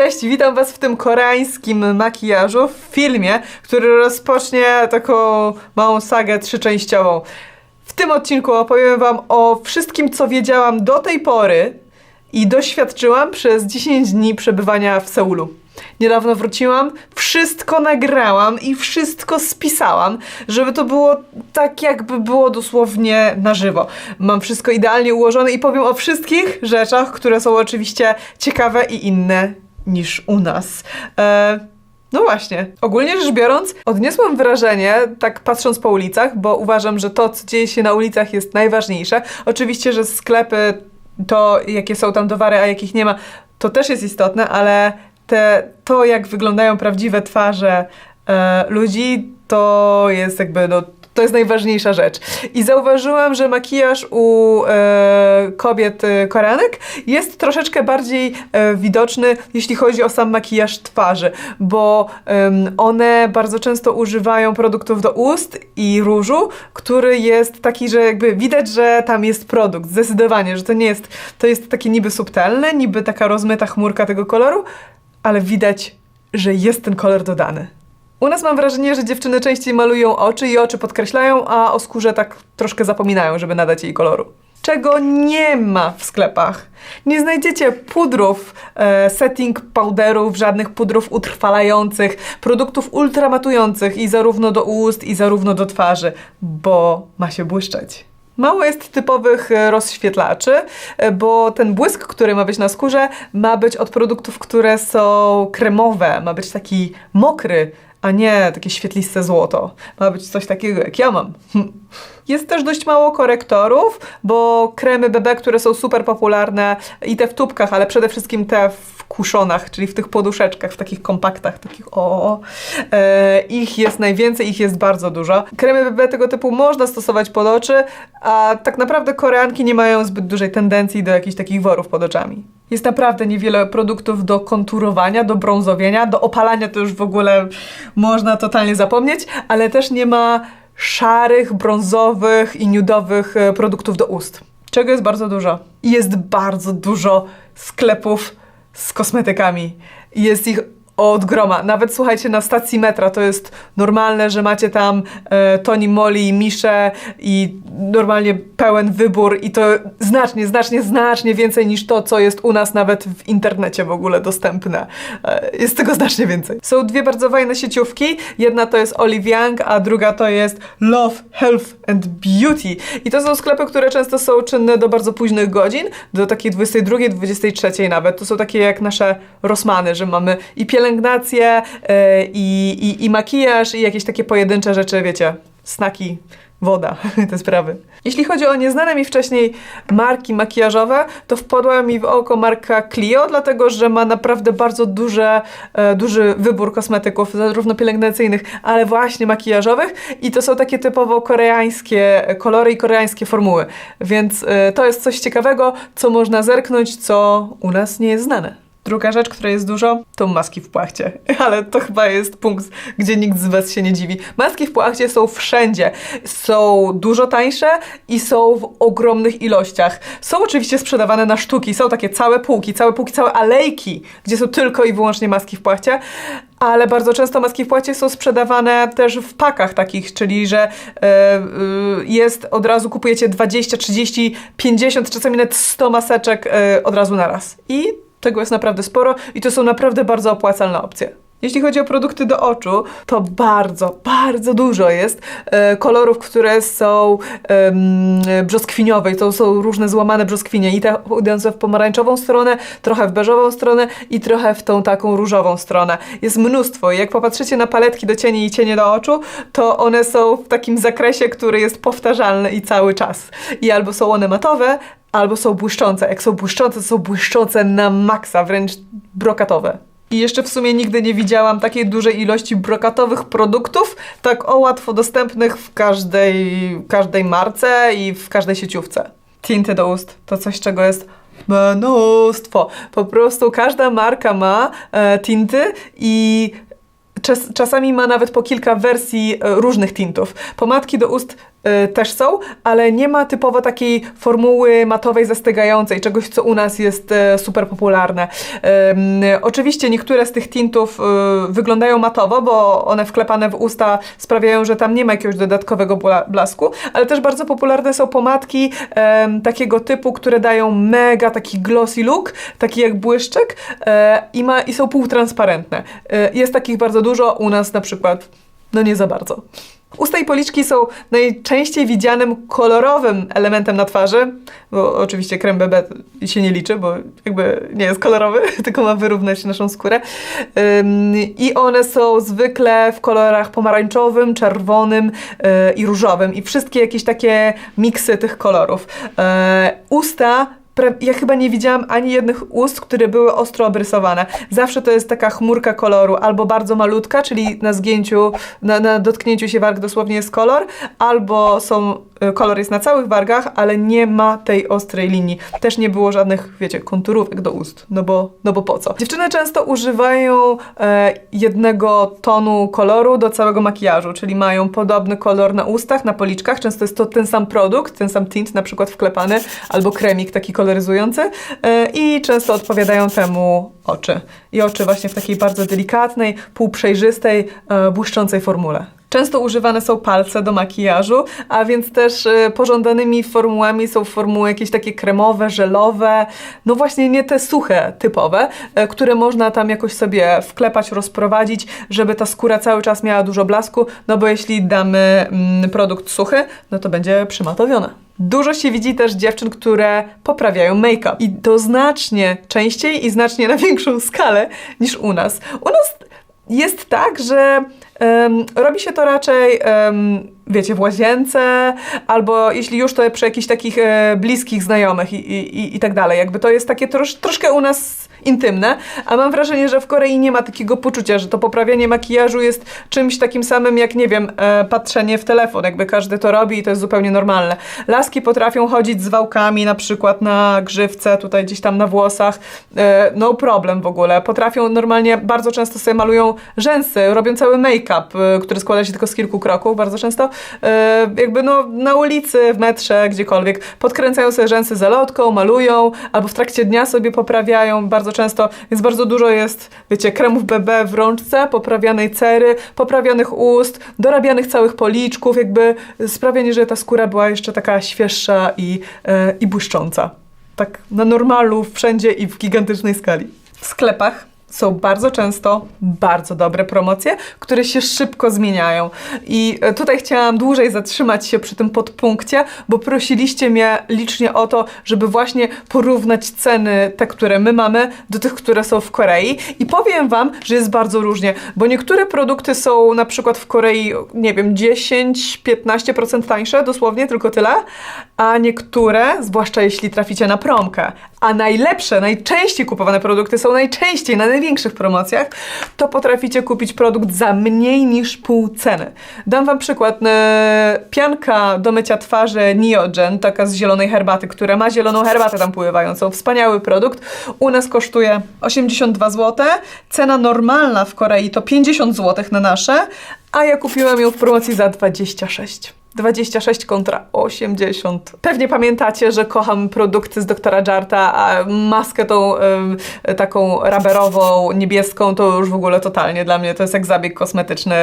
Cześć, witam Was w tym koreańskim makijażu, w filmie, który rozpocznie taką małą sagę trzyczęściową. W tym odcinku opowiem Wam o wszystkim, co wiedziałam do tej pory i doświadczyłam przez 10 dni przebywania w Seulu. Niedawno wróciłam, wszystko nagrałam i wszystko spisałam, żeby to było tak, jakby było dosłownie na żywo. Mam wszystko idealnie ułożone i powiem o wszystkich rzeczach, które są oczywiście ciekawe i inne niż u nas. E, no właśnie. Ogólnie rzecz biorąc, odniosłam wrażenie, tak patrząc po ulicach, bo uważam, że to, co dzieje się na ulicach, jest najważniejsze. Oczywiście, że sklepy, to jakie są tam towary, a jakich nie ma, to też jest istotne, ale te, to, jak wyglądają prawdziwe twarze e, ludzi, to jest jakby, no, to jest najważniejsza rzecz. I zauważyłam, że makijaż u e, kobiet e, koreanek jest troszeczkę bardziej e, widoczny, jeśli chodzi o sam makijaż twarzy, bo one bardzo często używają produktów do ust i różu, który jest taki, że jakby widać, że tam jest produkt, zdecydowanie, że to nie jest, to jest takie niby subtelne, niby taka rozmyta chmurka tego koloru, ale widać, że jest ten kolor dodany. U nas mam wrażenie, że dziewczyny częściej malują oczy i oczy podkreślają, a o skórze tak troszkę zapominają, żeby nadać jej koloru. Czego nie ma w sklepach. Nie znajdziecie pudrów, e, setting powderów, żadnych pudrów utrwalających, produktów ultramatujących i zarówno do ust, i zarówno do twarzy, bo ma się błyszczeć. Mało jest typowych e, rozświetlaczy, e, bo ten błysk, który ma być na skórze, ma być od produktów, które są kremowe, ma być taki mokry, a nie takie świetliste złoto. Ma być coś takiego, jak ja mam. Jest też dość mało korektorów, bo kremy BB, które są super popularne i te w tubkach, ale przede wszystkim te w kuszonach, czyli w tych poduszeczkach, w takich kompaktach, takich o, e, ich jest najwięcej, ich jest bardzo dużo. Kremy BB tego typu można stosować pod oczy, a tak naprawdę koreanki nie mają zbyt dużej tendencji do jakichś takich worów pod oczami. Jest naprawdę niewiele produktów do konturowania, do brązowienia, do opalania to już w ogóle można totalnie zapomnieć, ale też nie ma szarych, brązowych i nudowych e, produktów do ust. Czego jest bardzo dużo. Jest bardzo dużo sklepów z kosmetykami. Jest ich od groma. Nawet słuchajcie, na stacji metra to jest normalne, że macie tam e, Toni Moli, Misze i normalnie pełen wybór i to znacznie, znacznie, znacznie więcej niż to, co jest u nas nawet w internecie w ogóle dostępne. E, jest tego znacznie więcej. Są dwie bardzo fajne sieciówki. Jedna to jest Olive Young, a druga to jest Love, Health and Beauty. I to są sklepy, które często są czynne do bardzo późnych godzin, do takiej 22, 23 nawet. To są takie jak nasze Rossmany, że mamy i pielęgnację, e, i, i, i makijaż, i jakieś takie pojedyncze rzeczy, wiecie, snaki, woda, te sprawy. Jeśli chodzi o nieznane mi wcześniej marki makijażowe, to wpadła mi w oko marka Clio, dlatego że ma naprawdę bardzo duże, e, duży wybór kosmetyków, zarówno pielęgnacyjnych, ale właśnie makijażowych i to są takie typowo koreańskie kolory i koreańskie formuły. Więc e, to jest coś ciekawego, co można zerknąć, co u nas nie jest znane. Druga rzecz, która jest dużo, to maski w płachcie. Ale to chyba jest punkt, gdzie nikt z Was się nie dziwi. Maski w płachcie są wszędzie. Są dużo tańsze i są w ogromnych ilościach. Są oczywiście sprzedawane na sztuki. Są takie całe półki, całe półki, całe alejki, gdzie są tylko i wyłącznie maski w płachcie. Ale bardzo często maski w płacie są sprzedawane też w pakach takich, czyli że e, jest od razu kupujecie 20, 30, 50, czasami nawet 100 maseczek e, od razu na raz. I tego jest naprawdę sporo i to są naprawdę bardzo opłacalne opcje. Jeśli chodzi o produkty do oczu, to bardzo, bardzo dużo jest e, kolorów, które są brzoskwiniowe. To są różne złamane brzoskwinie i te idące w pomarańczową stronę, trochę w beżową stronę i trochę w tą taką różową stronę. Jest mnóstwo. Jak popatrzycie na paletki do cieni i cienie do oczu, to one są w takim zakresie, który jest powtarzalny i cały czas. I albo są one matowe, albo są błyszczące. Jak są błyszczące, to są błyszczące na maksa, wręcz brokatowe. I jeszcze w sumie nigdy nie widziałam takiej dużej ilości brokatowych produktów, tak o łatwo dostępnych w każdej, każdej marce i w każdej sieciówce. Tinty do ust to coś, czego jest mnóstwo. Po prostu każda marka ma e, tinty i czas, czasami ma nawet po kilka wersji e, różnych tintów. Pomadki do ust też są, ale nie ma typowo takiej formuły matowej zastygającej, czegoś co u nas jest y, super popularne. Oczywiście niektóre z tych tintów y, wyglądają matowo, bo one wklepane w usta sprawiają, że tam nie ma jakiegoś dodatkowego bla- blasku, ale też bardzo popularne są pomadki takiego typu, które dają mega taki glossy look, taki jak błyszczyk e, i, ma, i są półtransparentne. Jest takich bardzo dużo, u nas na przykład no nie za bardzo. Usta i policzki są najczęściej widzianym kolorowym elementem na twarzy, bo oczywiście krem BB się nie liczy, bo jakby nie jest kolorowy, tylko ma wyrównać naszą skórę. I one są zwykle w kolorach pomarańczowym, czerwonym yy, i różowym i wszystkie jakieś takie miksy tych kolorów. Yy, usta ja chyba nie widziałam ani jednych ust, które były ostro obrysowane. Zawsze to jest taka chmurka koloru, albo bardzo malutka, czyli na zgięciu, na, na dotknięciu się warg dosłownie jest kolor, albo są, kolor jest na całych wargach, ale nie ma tej ostrej linii. Też nie było żadnych, wiecie, konturówek do ust, no bo, no bo po co? Dziewczyny często używają e, jednego tonu koloru do całego makijażu, czyli mają podobny kolor na ustach, na policzkach, często jest to ten sam produkt, ten sam tint na przykład wklepany, albo kremik taki koloryzujący e, i często odpowiadają temu oczy. I oczy właśnie w takiej bardzo delikatnej, półprzejrzystej, e, błyszczącej formule. Często używane są palce do makijażu, a więc też e, pożądanymi formułami są formuły jakieś takie kremowe, żelowe, no właśnie nie te suche typowe, e, które można tam jakoś sobie wklepać, rozprowadzić, żeby ta skóra cały czas miała dużo blasku, no bo jeśli damy mm, produkt suchy, no to będzie przymatowione. Dużo się widzi też dziewczyn, które poprawiają make-up. I to znacznie częściej i znacznie na większą skalę niż u nas. U nas jest tak, że robi się to raczej, wiecie, w łazience, albo jeśli już, to przy jakichś takich e, bliskich znajomych i, i, i- tak dalej. Jakby to jest takie trosz, troszkę u nas intymne, a mam wrażenie, że w Korei nie ma takiego poczucia, że to poprawianie makijażu jest czymś takim samym jak, nie wiem, e, patrzenie w telefon, jakby każdy to robi i to jest zupełnie normalne. Laski potrafią chodzić z wałkami na przykład na grzywce, tutaj gdzieś tam na włosach, e, no problem w ogóle. Potrafią normalnie, bardzo często sobie malują rzęsy, robią cały make-up, e, który składa się tylko z kilku kroków, bardzo często, e, jakby no na ulicy, w metrze, gdziekolwiek, podkręcają sobie rzęsy zalotką, malują, albo w trakcie dnia sobie poprawiają, bardzo często, więc bardzo dużo jest, wiecie, kremów BB w rączce, poprawianej cery, poprawionych ust, dorabianych całych policzków, jakby sprawianie, że ta skóra była jeszcze taka świeższa i, e, i błyszcząca. Tak na normalu, wszędzie i w gigantycznej skali. W sklepach są bardzo często bardzo dobre promocje, które się szybko zmieniają. I e, tutaj chciałam dłużej zatrzymać się przy tym podpunkcie, bo prosiliście mnie licznie o to, żeby właśnie porównać ceny, te, które my mamy, do tych, które są w Korei. I powiem Wam, że jest bardzo różnie, bo niektóre produkty są na przykład w Korei, nie wiem, 10-15% tańsze, dosłownie tylko tyle, a niektóre, zwłaszcza jeśli traficie na promkę, a najlepsze, najczęściej kupowane produkty są najczęściej na największych promocjach, to potraficie kupić produkt za mniej niż pół ceny. Dam Wam przykład. e, Pianka do mycia twarzy Neogen, taka z zielonej herbaty, która ma zieloną herbatę tam pływającą. Wspaniały produkt. U nas kosztuje 82 zł. Cena normalna w Korei to 50 zł na nasze, a ja kupiłam ją w promocji za 26. 26 kontra 80. Pewnie pamiętacie, że kocham produkty z doktora Jarta, a maskę tą taką raberową, niebieską to już w ogóle totalnie dla mnie to jest jak zabieg kosmetyczny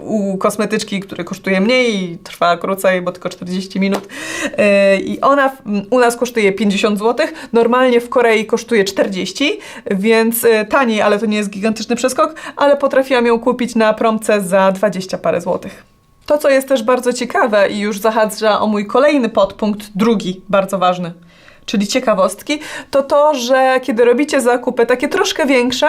u kosmetyczki, który kosztuje mniej i trwa krócej, bo tylko 40 minut. Yy, I ona u nas kosztuje 50 zł, normalnie w Korei kosztuje 40, więc y, taniej, ale to nie jest gigantyczny przeskok, ale potrafiłam ją kupić na promce za 20 parę złotych. To, co jest też bardzo ciekawe i już zahacza o mój kolejny podpunkt, drugi, bardzo ważny, czyli ciekawostki, to to, że kiedy robicie zakupy takie troszkę większe,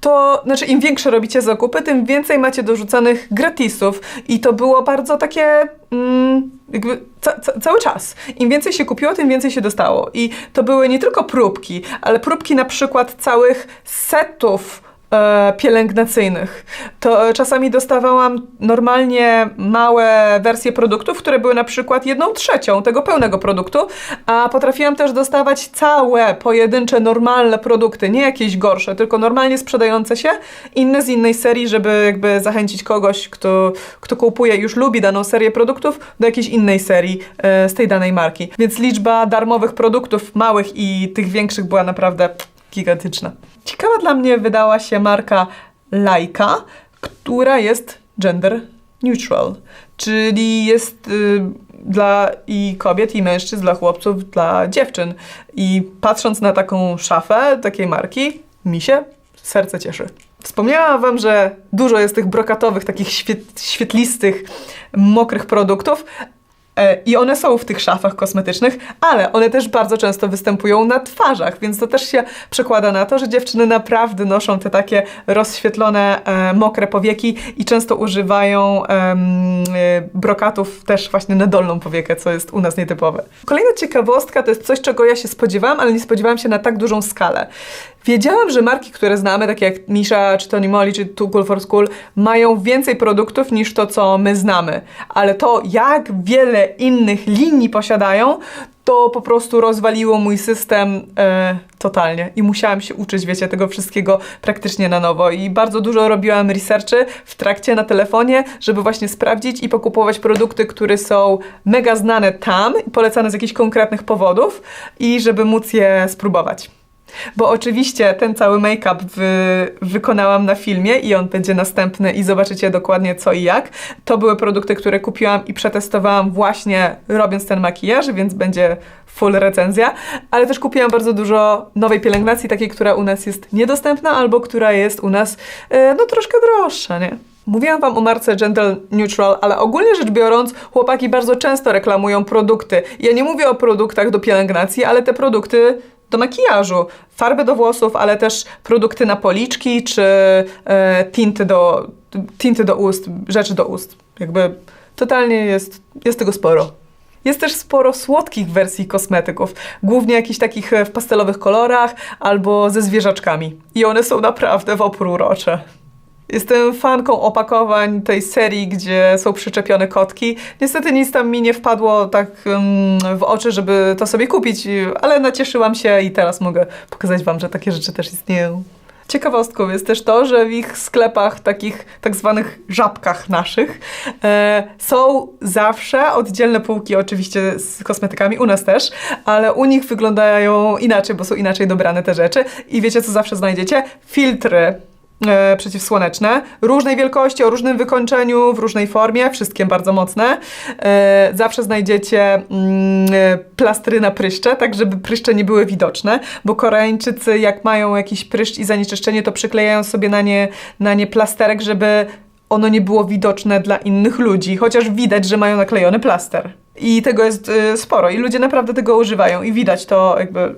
to znaczy im większe robicie zakupy, tym więcej macie dorzucanych gratisów i to było bardzo takie mm, jakby ca ca cały czas. Im więcej się kupiło, tym więcej się dostało. I to były nie tylko próbki, ale próbki na przykład całych setów pielęgnacyjnych. To e, czasami dostawałam normalnie małe wersje produktów, które były na przykład jedną trzecią tego pełnego produktu, a potrafiłam też dostawać całe, pojedyncze, normalne produkty, nie jakieś gorsze, tylko normalnie sprzedające się, inne z innej serii, żeby jakby zachęcić kogoś, kto, kto kupuje, już lubi daną serię produktów, do jakiejś innej serii e, z tej danej marki. Więc liczba darmowych produktów, małych i tych większych była naprawdę gigantyczna. Ciekawa dla mnie wydała się marka Laika, która jest gender neutral, czyli jest y, dla i kobiet, i mężczyzn, dla chłopców, dla dziewczyn. I patrząc na taką szafę takiej marki, mi się serce cieszy. Wspomniałam Wam, że dużo jest tych brokatowych, takich świet, świetlistych, mokrych produktów, I one są w tych szafach kosmetycznych, ale one też bardzo często występują na twarzach, więc to też się przekłada na to, że dziewczyny naprawdę noszą te takie rozświetlone, e, mokre powieki i często używają e, brokatów też właśnie na dolną powiekę, co jest u nas nietypowe. Kolejna ciekawostka to jest coś, czego ja się spodziewałam, ale nie spodziewałam się na tak dużą skalę. Wiedziałam, że marki, które znamy, takie jak Misha, czy Tony Moly, czy Too Cool for School, mają więcej produktów niż to, co my znamy. Ale to, jak wiele innych linii posiadają, to po prostu rozwaliło mój system e, totalnie i musiałam się uczyć, wiecie, tego wszystkiego praktycznie na nowo i bardzo dużo robiłam researchy w trakcie na telefonie, żeby właśnie sprawdzić i pokupować produkty, które są mega znane tam, polecane z jakichś konkretnych powodów i żeby móc je spróbować. Bo oczywiście ten cały make-up wy, wykonałam na filmie i on będzie następny i zobaczycie dokładnie co i jak. To były produkty, które kupiłam i przetestowałam właśnie robiąc ten makijaż, więc będzie full recenzja, ale też kupiłam bardzo dużo nowej pielęgnacji, takiej, która u nas jest niedostępna albo która jest u nas e, no troszkę droższa, nie? Mówiłam Wam o marce Gentle Neutral, ale ogólnie rzecz biorąc, chłopaki bardzo często reklamują produkty. Ja nie mówię o produktach do pielęgnacji, ale te produkty do makijażu, farby do włosów, ale też produkty na policzki czy e, tinty, do, tinty do ust, rzeczy do ust. Jakby totalnie jest, jest tego sporo. Jest też sporo słodkich wersji kosmetyków, głównie jakichś takich w pastelowych kolorach albo ze zwierzaczkami. I one są naprawdę w opór urocze. Jestem fanką opakowań tej serii, gdzie są przyczepione kotki. Niestety nic tam mi nie wpadło tak um, w oczy, żeby to sobie kupić, ale nacieszyłam się i teraz mogę pokazać Wam, że takie rzeczy też istnieją. Ciekawostką jest też to, że w ich sklepach, takich tak zwanych żabkach naszych, e, są zawsze oddzielne półki, oczywiście z kosmetykami, u nas też, ale u nich wyglądają inaczej, bo są inaczej dobrane te rzeczy. I wiecie, co zawsze znajdziecie? Filtry e, przeciwsłoneczne, różnej wielkości, o różnym wykończeniu, w różnej formie, wszystkie bardzo mocne. E, zawsze znajdziecie mm, e, plastry na pryszcze, tak żeby pryszcze nie były widoczne, bo Koreańczycy jak mają jakiś pryszcz i zanieczyszczenie, to przyklejają sobie na nie, na nie plasterek, żeby ono nie było widoczne dla innych ludzi, chociaż widać, że mają naklejony plaster. I tego jest sporo i ludzie naprawdę tego używają i widać to jakby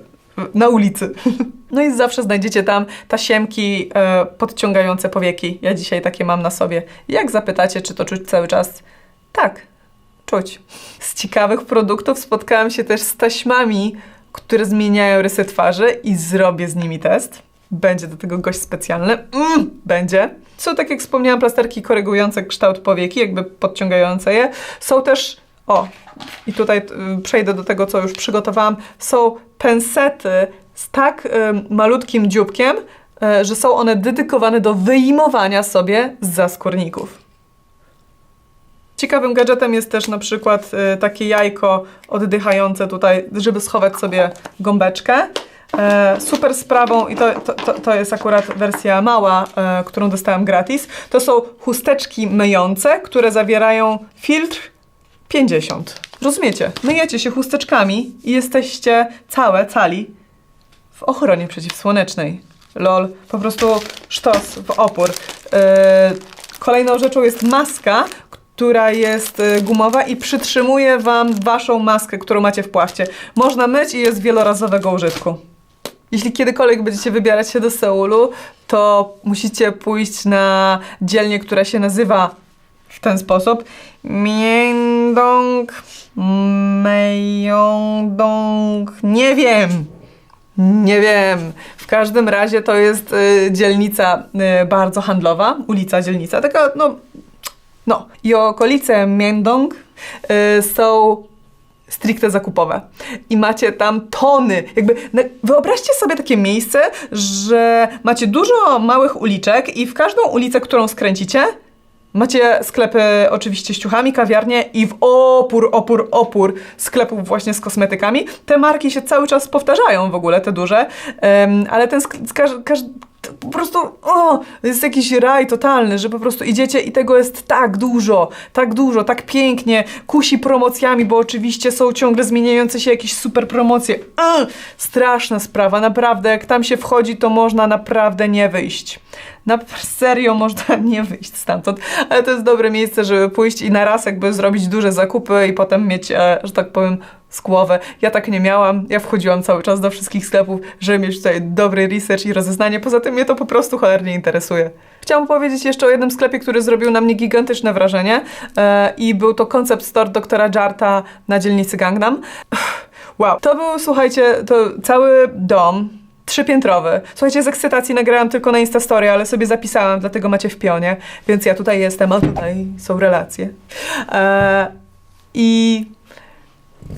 na ulicy. No i zawsze znajdziecie tam tasiemki e, podciągające powieki. Ja dzisiaj takie mam na sobie. Jak zapytacie, czy to czuć cały czas? Tak, czuć. Z ciekawych produktów spotkałam się też z taśmami, które zmieniają rysy twarzy i zrobię z nimi test. Będzie do tego gość specjalny. Mm, będzie. Są, tak jak wspomniałam, plasterki korygujące kształt powieki, jakby podciągające je. Są też, o, i tutaj y, przejdę do tego, co już przygotowałam. Są pensety z tak y, malutkim dzióbkiem, y, że są one dedykowane do wyjmowania sobie z zaskórników. Ciekawym gadżetem jest też na przykład y, takie jajko oddychające tutaj, żeby schować sobie gąbeczkę. E, super sprawą, i to, to, to jest akurat wersja mała, e, którą dostałam gratis, to są chusteczki myjące, które zawierają filtr 50. Rozumiecie? Myjecie się chusteczkami i jesteście całe, cali w ochronie przeciwsłonecznej. Lol, po prostu sztos w opór. Yy, kolejną rzeczą jest maska, która jest y, gumowa i przytrzymuje Wam Waszą maskę, którą macie w płachcie. Można myć i jest wielorazowego użytku. Jeśli kiedykolwiek będziecie wybierać się do Seulu, to musicie pójść na dzielnię, która się nazywa w ten sposób. Miendong, Myeongdong, nie wiem. Nie wiem. W każdym razie to jest y, dzielnica y, bardzo handlowa, ulica, dzielnica, taka no, no. I okolice Myeongdong y, są stricte zakupowe. I macie tam tony. Jakby wyobraźcie sobie takie miejsce, że macie dużo małych uliczek i w każdą ulicę, którą skręcicie, Macie sklepy oczywiście z ciuchami, kawiarnie i w opór, opór, opór sklepów właśnie z kosmetykami. Te marki się cały czas powtarzają w ogóle, te duże, em, ale ten sk- każ, to po prostu o, jest jakiś raj totalny, że po prostu idziecie i tego jest tak dużo, tak dużo, tak pięknie, kusi promocjami, bo oczywiście są ciągle zmieniające się jakieś super promocje. Straszna sprawa, naprawdę, jak tam się wchodzi, to można naprawdę nie wyjść. Na serio można nie wyjść stamtąd, ale to jest dobre miejsce, żeby pójść i na raz jakby zrobić duże zakupy i potem mieć, e, że tak powiem, z głowy. Ja tak nie miałam, ja wchodziłam cały czas do wszystkich sklepów, żeby mieć tutaj dobry research i rozeznanie, poza tym mnie to po prostu cholernie interesuje. Chciałam powiedzieć jeszcze o jednym sklepie, który zrobił na mnie gigantyczne wrażenie e, i był to concept store doktora Jarta na dzielnicy Gangnam. Wow, to był, słuchajcie, to cały dom, trzypiętrowy. Słuchajcie, z ekscytacji nagrałam tylko na Instastory, ale sobie zapisałam, dlatego macie w pionie, więc ja tutaj jestem, a tutaj są relacje. E, I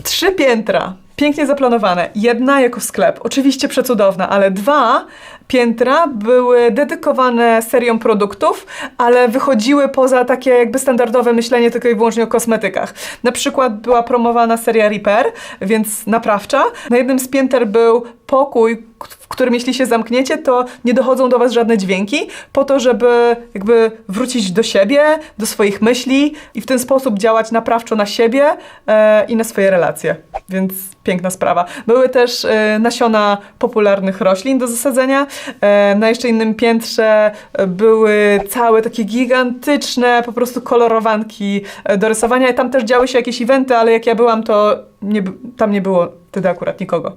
trzy piętra, pięknie zaplanowane. Jedna jako sklep, oczywiście przecudowna, ale dwa piętra były dedykowane seriom produktów, ale wychodziły poza takie jakby standardowe myślenie tylko i wyłącznie o kosmetykach. Na przykład była promowana seria Repair, więc naprawcza. Na jednym z pięter był pokój, w którym jeśli się zamkniecie, to nie dochodzą do was żadne dźwięki, po to, żeby jakby wrócić do siebie, do swoich myśli i w ten sposób działać naprawczo na siebie e, i na swoje relacje. Więc piękna sprawa. Były też e, nasiona popularnych roślin do zasadzenia. E, na jeszcze innym piętrze e, były całe takie gigantyczne po prostu kolorowanki e, do rysowania i tam też działy się jakieś eventy, ale jak ja byłam, to nie, tam nie było wtedy akurat nikogo.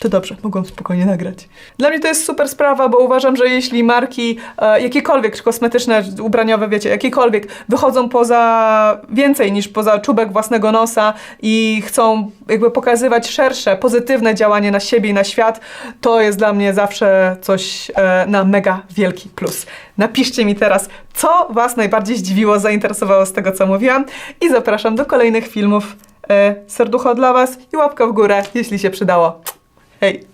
To dobrze, mogłam spokojnie nagrać. Dla mnie to jest super sprawa, bo uważam, że jeśli marki e, jakiekolwiek, czy kosmetyczne, ubraniowe, wiecie, jakiekolwiek, wychodzą poza więcej niż poza czubek własnego nosa i chcą jakby pokazywać szersze, pozytywne działanie na siebie i na świat, to jest dla mnie zawsze coś e, na mega wielki plus. Napiszcie mi teraz, co Was najbardziej zdziwiło, zainteresowało z tego, co mówiłam i zapraszam do kolejnych filmów. E, serducho dla Was i łapka w górę, jeśli się przydało. Hey,